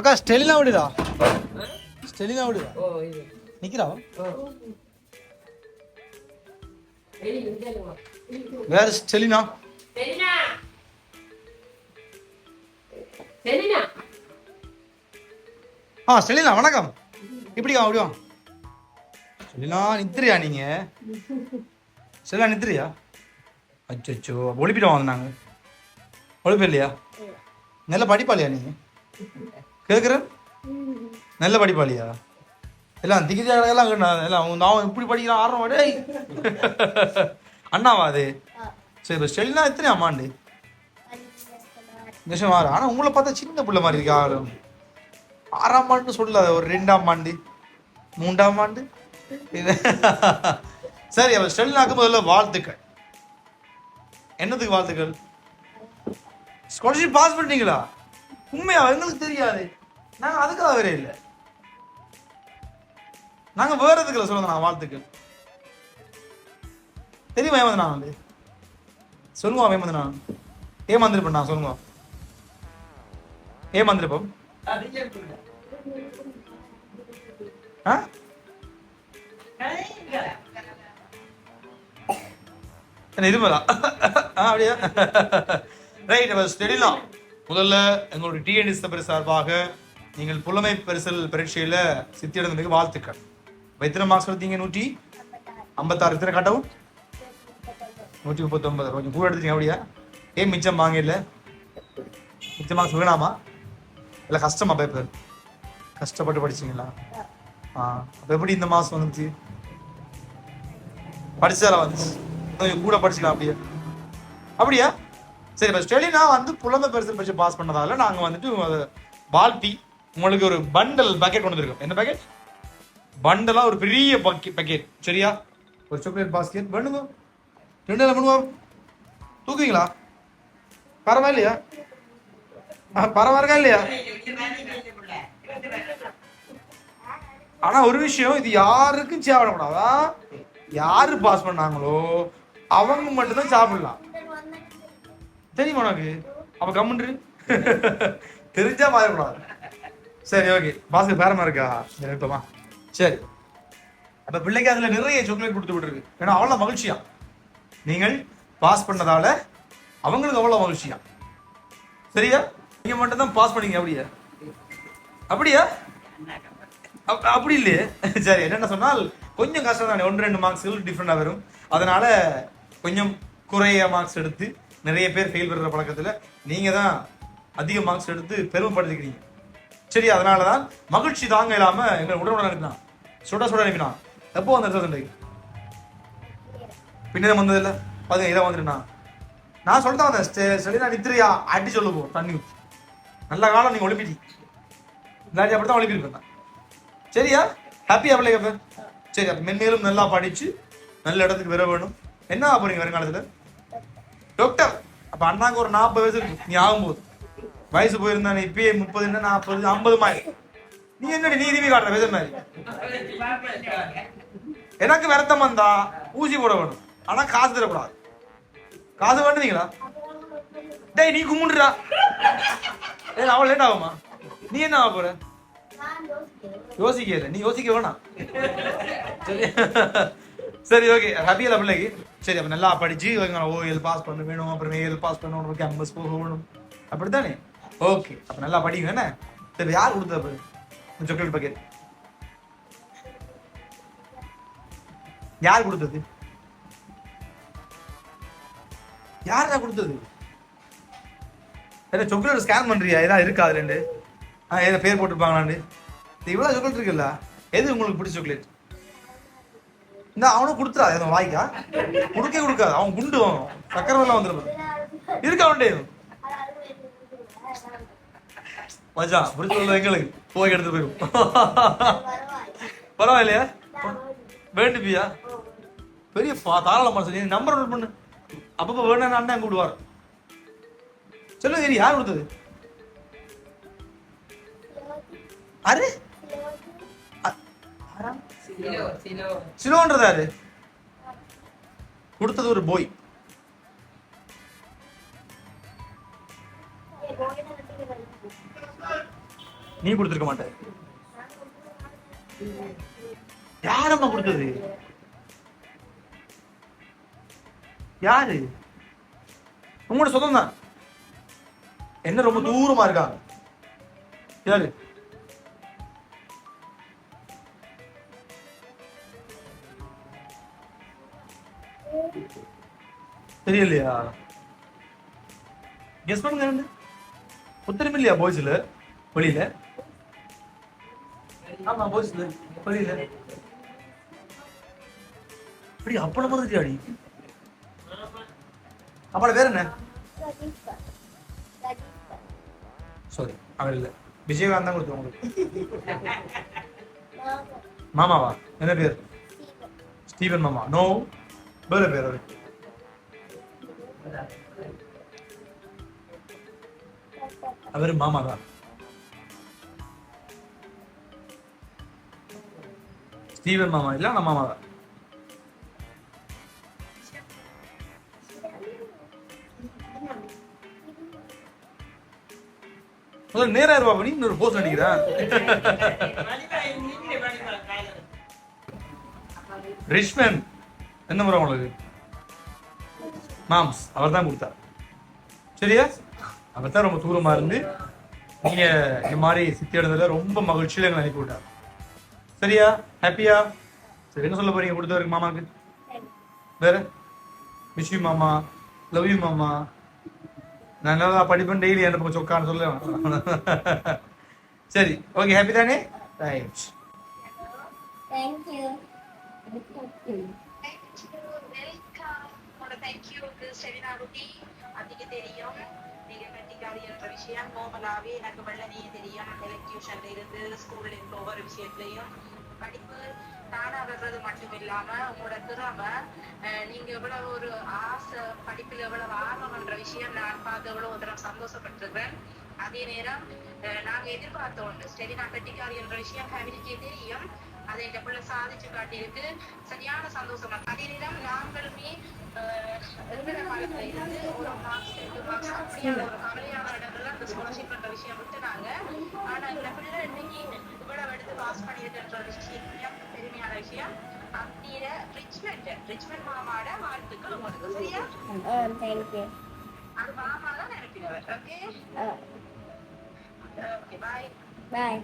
அக்கா ஸ்டெலினா விடுதா ஸ்டெலினா விடுதா நிக்கிறா? வேற ஸ்டெலினா? ஆ ஸ்டெலினா வணக்கம். இப்படிக்கா அப்படிவா? ஸ்டெலினா நித்திரியா நீங்க? ஸ்டெலினா நித்திரியா? அச்சோ ஒளிப்பிட்டு வாங்கினாங்க. ஒளிப்பு இல்லையா? நல்ல படிப்பாளியா நீங்க கேட்குற நல்ல படிப்பாளியா? எல்லாம் திகிதி எல்லாம் நான் இப்படி படிக்கிறான் ஆடுறோம் டேய். அண்ணாவா அது? சரி இப்போ ஸ்டெலினா எத்தனை அம்மாண்டு? நிமிஷம் ஆறு ஆனால் உங்களை பார்த்தா சின்ன பிள்ளை மாதிரி இருக்கா? ஆளு ஆறாம் ஆண்டு சொல்லாத ஒரு ரெண்டாம் ஆண்டு. மூன்றாம் ஆண்டு? சரி அப்போ ஸ்டெலினாக்கு முதல்ல வாழ்த்துக்கள். என்னதுக்கு வாழ்த்துக்கள்? ஸ்காலர்ஷிப் பாஸ் பண்ணிட்டீங்களா? உண்மையா? எங்களுக்கு தெரியாது. நாங்க அதுக்காக வேற இல்லை. நாங்க வேற எதுக்குல சொல்லுங்க நான் வாழ்த்துக்கள் தெரியுமா ஏமாந்து நான் வந்து சொல்லுங்க ஏமாந்து நான் ஏமாந்துருப்பேன் நான் சொல்லுங்க. ஏமாந்துருப்போம். ஆ? என்ன அப்படியா? ரைட் நம்ம முதல்ல எங்களுடைய டிஎன்எஸ் தபரி சார்பாக நீங்கள் புலமை பரிசல் பரீட்சையில சித்தியடைந்ததுக்கு வாழ்த்துக்கள். எத்தனை மார்க்ஸ் எடுத்தீங்க நூற்றி ஐம்பத்தாறு. எத்தனை காட்டவும் நூற்றி முப்பத்தொன்பது. கொஞ்சம் கூட எடுத்தீங்க அப்படியா? ஏன் மிச்சம் வாங்க இல்லை மிச்சம் மார்க்ஸ் வேணாமா இல்லை கஷ்டமா பேப்பர் கஷ்டப்பட்டு படிச்சீங்களா? ஆ அப்போ எப்படி இந்த மாதம் வந்துச்சு? படிச்சாரா வந்துச்சு? கொஞ்சம் கூட படிச்சுக்கலாம் அப்படியே. அப்படியா? சரி இப்போ ஸ்டெலினா வந்து புலமை பரிசல் பரிசு பாஸ் பண்ணதால நாங்கள் வந்துட்டு வாழ்த்தி உங்களுக்கு ஒரு பண்டல் பேக்கெட் கொண்டு வந்திருக்கோம். என்ன பேக்கெட் பண்டலா ஒரு பெரிய பேக்கெட் சரியா? ஒரு சாக்லேட் பாஸ்கெட் வேணுங்க ரெண்டு நாள் பண்ணுவோம் தூக்குவீங்களா? பரவாயில்லையா? ஆ, பரவாயில்லையா இல்லையா? ஆனா ஒரு விஷயம் இது யாருக்கும் சாப்பிடக்கூடாதா? யாரு பாஸ் பண்ணாங்களோ அவங்க மட்டும்தான் சாப்பிடலாம். தெரியுமா உனக்கு? அப்ப கம்முன்று தெரிஞ்சா பாயக்கூடாது. சரி ஓகே. பாஸ்கர் பேரமா இருக்கா? நிறுத்தமா சரி. அப்ப பிள்ளைக்கு அதுல நிறைய சாக்லேட் கொடுத்து விட்டுருக்கு. ஏன்னா அவ்வளவு மகிழ்ச்சியா? நீங்கள் பாஸ் பண்ணதால அவங்களுக்கு அவ்வளவு மகிழ்ச்சியா? சரியா? நீங்க மட்டும் தான் பாஸ் பண்ணீங்க அப்படியா? அப்படியா? அப்படி இல்லையே. சரி என்னென்ன சொன்னால் கொஞ்சம் கஷ்டம் தானே ஒன்று ரெண்டு மார்க்ஸ்கள் டிஃப்ரெண்டாக வரும். அதனால கொஞ்சம் குறைய மார்க்ஸ் எடுத்து நிறைய பேர் ஃபெயில் பெறுற பழக்கத்தில் நீங்கள் தான் அதிக மார்க்ஸ் எடுத்து பெருமைப்படுத்திக்கிறீங்க. சரி அதனால தான் மகிழ்ச்சி தாங்க இல்லாம எங்களை உடனுடன் அனுப்பினான். சுட சுட அனுப்பினான். எப்போ வந்த ரிசல்ட் பின்னே வந்ததில்ல. பாருங்க இதை வந்துட்டுனா நான் சொல்லிட்டு வந்தேன் சரி நான் நித்திரியா அடி சொல்லு போ தண்ணி. நல்ல காலம் நீங்க ஒலிம்பிட்டி இல்லாட்டி அப்படி தான் ஒலிம்பிருப்பேன் சரியா? ஹாப்பியா பிள்ளை அப்ப? சரி அப்ப மென்மேலும் நல்லா படிச்சு நல்ல இடத்துக்கு வர வேணும். என்ன போறீங்க வருங்காலத்துல? டாக்டர் அப்ப அண்ணாக்கு ஒரு நாற்பது வயசு இருக்கு. நீ ஆகும்போது. வயசு போயிருந்தானே இப்பயே முப்பது என்ன நாற்பது ஐம்பது மாதிரி நீ என்னடி நீ இதுவே காட்டுற வித மாதிரி. எனக்கு விரத்தம் வந்தா ஊசி போட வேணும். ஆனா காசு தரக்கூடாது. காசு வேண்டுவீங்களா டேய் நீ கும்பிடுறா. ஏ அவ்வளோ லேட் ஆகுமா? நீ என்ன ஆக போற? யோசிக்கல. நீ யோசிக்க வேணாம். சரி. சரி ஓகே ஹாப்பியா பிள்ளைக்கு. சரி அப்போ நல்லா படிச்சு ஓஎல் பாஸ் பண்ண வேணும். அப்புறம் ஏஎல் பாஸ் பண்ணணும். கேம்பஸ் போக வேணும். அப்படித்தானே? ஓகே அப்போ நல்லா படிங்க என்ன? சரி யார் கொடுத்தது அப்ப? சாக்லேட் பாக்கெட் யார் கொடுத்தது? யார் தான் கொடுத்தது என்ன சாக்லேட் ஸ்கேன் பண்றியா? ஏதாவது இருக்கா அது ரெண்டு ஆ ஏதாவது பேர் போட்டுருப்பாங்களாண்டு இவ்வளோ சாக்லேட் இருக்குல்ல? எது உங்களுக்கு பிடிச்ச சாக்லேட் இந்த அவனும் கொடுத்துறா எதுவும் வாய்க்கா. கொடுக்க கொடுக்காது அவன் குண்டு அவன் சக்கரை வெள்ளம் வந்துருப்பான். இருக்கா அவன்டே மச்சான் பிடிச்ச சொல்ல எங்களுக்கு போய் எடுத்து போயிடும் பரவாயில்லையா? வேண்டுப்பியா? பெரிய தாராள மனசு நீ நம்பர் நோட் பண்ணு. அப்பப்போ வேணும் அண்ணன் கூப்பிடுவார் சொல்லுங்க இது யார் கொடுத்தது? அரு சிலோ சிலோ. சிலோன்றது யாரு? கொடுத்தது ஒரு போய் நீ கொடுத்துருக்க மாட்ட. யாரம்மா கொடுத்தது? யாரு? உங்களோட சொந்தம் தான். என்ன ரொம்ப தூரமா இருக்கா யாரு? தெரியலையா? கெஸ் பண்ணுங்க உத்தரமில்லையா இல்லையா பாய்ஸ்ல வெளியில? ஆமா பாய்ஸ்ல புரியல அப்படி அப்பள மாதிரி அடி அப்பள வேற என்ன? சாரி அவர் இல்ல. விஜயகாந்த் தான் கொடுத்தோம் உங்களுக்கு. மாமாவா? என்ன பேர்? ஸ்டீவன் மாமா. நோ வேற பேர் அவர். அவர் மாமா தான் தீவன் மாமா இல்ல நம்ம மாமா? தான் முதல்ல நேரா இருப்பா பண்ணி இன்னொரு போஸ் அடிக்கிறேன் ரிஷ்மன் என்ன முறை உங்களுக்கு? மாம்ஸ் அவர் தான் கொடுத்தார். சரியா? அவர் தான் ரொம்ப தூரமா இருந்து நீங்க இந்த மாதிரி சித்தி இடத்துல ரொம்ப மகிழ்ச்சியில எங்களை அனுப்பி விட்டார். சரியா? ஹாப்பியா சரி என்ன சொல்ல போறீங்க? கொடுத்தவருக்கு மாமாக்கு வேற? விஷ் யூ மாமா. லவ் யூ மாமா. நான் நல்லா படிப்பேன் டெய்லி எனக்கு சொக்கான்னு சொல்ல. சரி ஓகே ஹாப்பி தானே? ரைட் என்ற விஷயம் கோமலாவே எனக்கு வெள்ளனையே தெரியும் எலக்டியூஷன்ல இருந்து ஸ்கூல்ல இருந்த ஒவ்வொரு விஷயத்துலயும் படிப்பு தானா வர்றது மட்டும் இல்லாம உங்களோட திறமை நீங்க எவ்வளவு ஒரு ஆசை படிப்புல எவ்வளவு ஆர்வம்ன்ற விஷயம் நான் பார்த்து எவ்வளவு தரம் சந்தோஷப்பட்டிருக்கிறேன். அதே நேரம் நாங்க எதிர்பார்த்த ஒன்று ஸ்டெலினா கட்டிக்காரி என்ற விஷயம் ஃபேமிலிக்கே தெரியும். அதை இந்த பிள்ளை சாதிச்சு காட்டியிருக்கு. சரியான சந்தோஷமா. அதே நேரம் நாங்களுமே ஆஹ், இருக்கிற காலத்துல இருந்து ஒரு மார்க்ஸ் ரெண்டு மார்க்ஸ் அப்படியான ஒரு கவலையான இடங்கள்ல அந்த ஸ்காலர்ஷிப் என்ற விஷயம் விட்டுனாங்க ஆனா இந்த பிள்ளை இன்னைக்கு இவ்வளவு எடுத்து பாஸ் பண்ணியிருக்கின்ற விஷயம் பெருமையான விஷயம். அப்படியில ரிச்மெண்ட் ரிச்மெண்ட் மாமாட வாழ்த்துக்கள் உங்களுக்கு. சரியா? thank you. அது மாமா தான் நினைக்கிறவர். Okay okay bye